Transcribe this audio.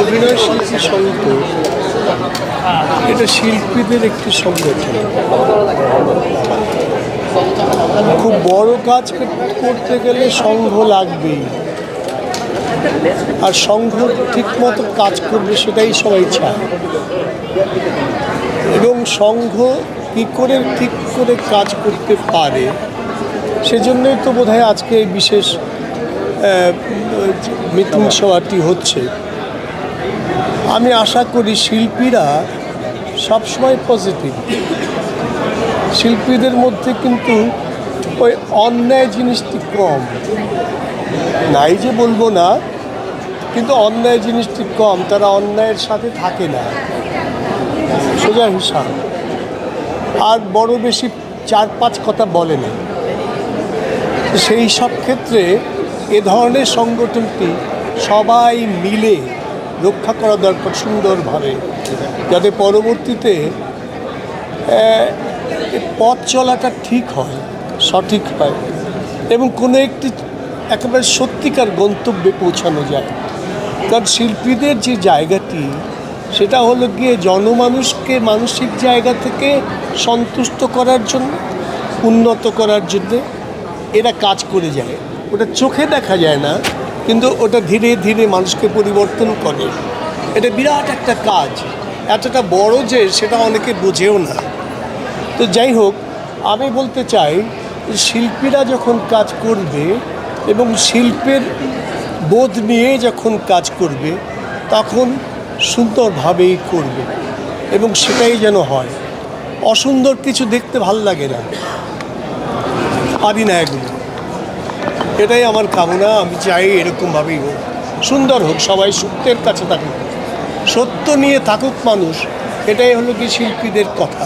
অভিনয় শিল্পী সংঘ এটা শিল্পীদের একটি সংগঠন। খুব বড় কাজ করতে গেলে সংঘ লাগবেই। আর সংঘ ঠিক মতো কাজ করবে সেটাই সবাই চায়। এবং সংঘ কী করে ঠিক করে কাজ করতে পারে সেজন্যই তো বোধহয় আজকে এই বিশেষ মিটিং সভাটি হচ্ছে। আমি আশা করি শিল্পীরা সবসময় পজিটিভ শিল্পীদের মধ্যে কিন্তু ওই অন্যায় জিনিসটি কম। নাই যে বলব না, কিন্তু অন্যায় জিনিসটি কম, তারা অন্যায়ের সাথে থাকে না। সোজা হিসাব। আর বড় বেশি চার পাঁচ কথা বলে না। সেই সব ক্ষেত্রে এ ধরনের সংগঠনটি সবাই মিলে রক্ষা করা দরকার সুন্দরভাবে, যাতে পরবর্তীতে পথ চলাটা ঠিক হয়, সঠিক হয় এবং কোনো একটি একেবারে সত্যিকার গন্তব্যে পৌঁছানো যায়। কারণ শিল্পীদের যে জায়গাটি, সেটা হলো গিয়ে জনমানুষকে মানসিক জায়গা থেকে সন্তুষ্ট করার জন্য, উন্নত করার জন্যে এরা কাজ করে যায়। ওটা চোখে দেখা যায় না, কিন্তু ওটা ধীরে ধীরে মানুষকে পরিবর্তন করে। এটা বিরাট একটা কাজ। এতটা বড় যে সেটা অনেকে বোঝেও না। তো যাই হোক, আমি বলতে চাই, শিল্পীরা যখন কাজ করবে এবং শিল্পের বোধ নিয়ে যখন কাজ করবে, তখন সুন্দরভাবেই করবে এবং সেটাই যেন হয়। অসুন্দর কিছু দেখতে ভালো লাগে না। পারি না এটাই আমার কামনা, আমি চাই এরকমভাবেই হোক। সুন্দর হোক, সবাই সত্যের কাছে থাকুক। সত্য নিয়ে থাকুক মানুষ, এটাই হলো কি শিল্পীদের কথা।